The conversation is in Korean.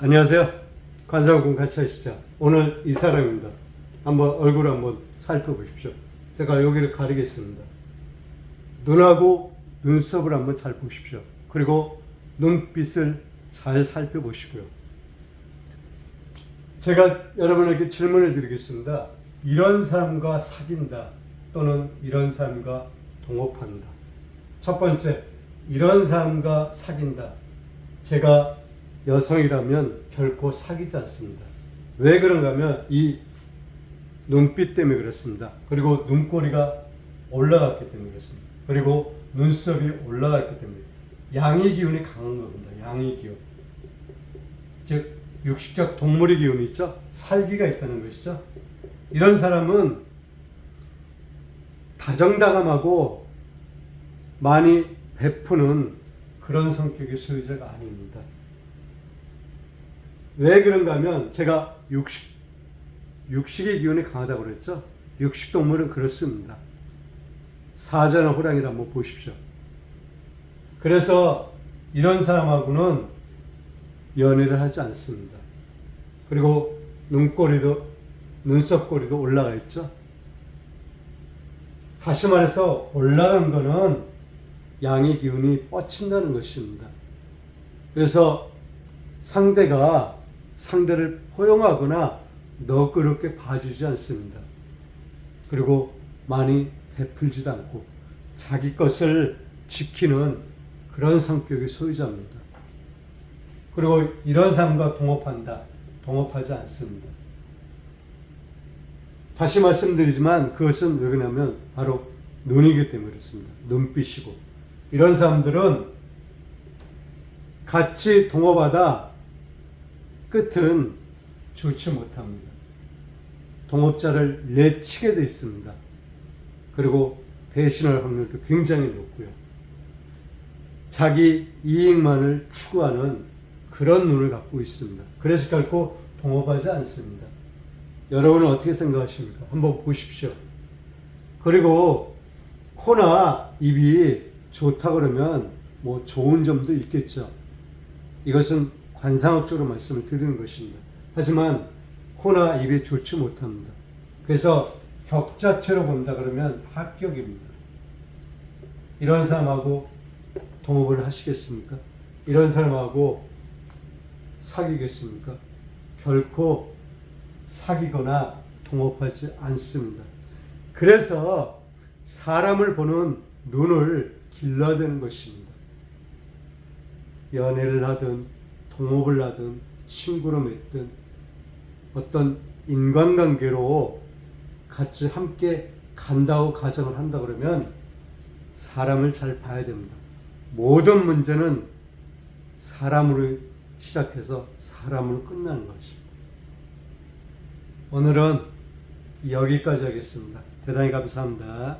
안녕하세요. 같이 하시죠. 오늘 이 사람입니다. 한번 얼굴 한번 살펴보십시오. 제가 여기를 가리겠습니다. 눈하고 눈썹을 한번 잘 보십시오. 그리고 눈빛을 잘 살펴보시고요. 제가 여러분에게 질문을 드리겠습니다. 이런 사람과 사귄다 또는 이런 사람과 동업한다. 첫 번째, 이런 사람과 사귄다. 제가 여성이라면 결코 사귀지 않습니다. 왜 그런가 하면 이 눈빛 때문에 그렇습니다. 그리고 눈꼬리가 올라갔기 때문에 그렇습니다. 그리고 눈썹이 올라갔기 때문에 양의 기운이 강한 겁니다. 양의 기운. 즉 육식적 동물의 기운이 있죠. 살기가 있다는 것이죠. 이런 사람은 다정다감하고 많이 베푸는 그런 성격의 소유자가 아닙니다. 왜 그런가 하면 제가 육식, 육식의 기운이 강하다고 그랬죠? 육식 동물은 그렇습니다. 사자나 호랑이를 한번 보십시오. 그래서 이런 사람하고는 연애를 하지 않습니다. 그리고 눈꼬리도, 눈썹꼬리도 올라가 있죠? 다시 말해서 올라간 거는 양의 기운이 뻗친다는 것입니다. 그래서 상대가 상대를 포용하거나 너그럽게 봐주지 않습니다. 그리고 많이 베풀지도 않고 자기 것을 지키는 그런 성격의 소유자입니다. 그리고 이런 사람과 동업한다. 동업하지 않습니다. 다시 말씀드리지만 그것은 왜 그러냐면 바로 눈이기 때문에 그렇습니다. 눈빛이고 이런 사람들은 같이 동업하다 끝은 좋지 못합니다. 동업자를 내치게 돼 있습니다. 그리고 배신할 확률도 굉장히 높고요. 자기 이익만을 추구하는 그런 눈을 갖고 있습니다. 그래서 결코 동업하지 않습니다. 여러분은 어떻게 생각하십니까? 한번 보십시오. 그리고 코나 입이 좋다 그러면 뭐 좋은 점도 있겠죠. 이것은 관상학적으로 말씀을 드리는 것입니다. 하지만 코나 입이 좋지 못합니다. 그래서 격 자체로 본다 그러면 합격입니다. 이런 사람하고 동업을 하시겠습니까? 이런 사람하고 사귀겠습니까? 결코 사귀거나 동업하지 않습니다. 그래서 사람을 보는 눈을 길러야 되는 것입니다. 연애를 하든 동업을 하든 친구로 맺든 어떤 인간관계로 같이 함께 간다고 가정을 한다 그러면 사람을 잘 봐야 됩니다. 모든 문제는 사람으로 시작해서 사람으로 끝나는 것입니다. 오늘은 여기까지 하겠습니다. 대단히 감사합니다.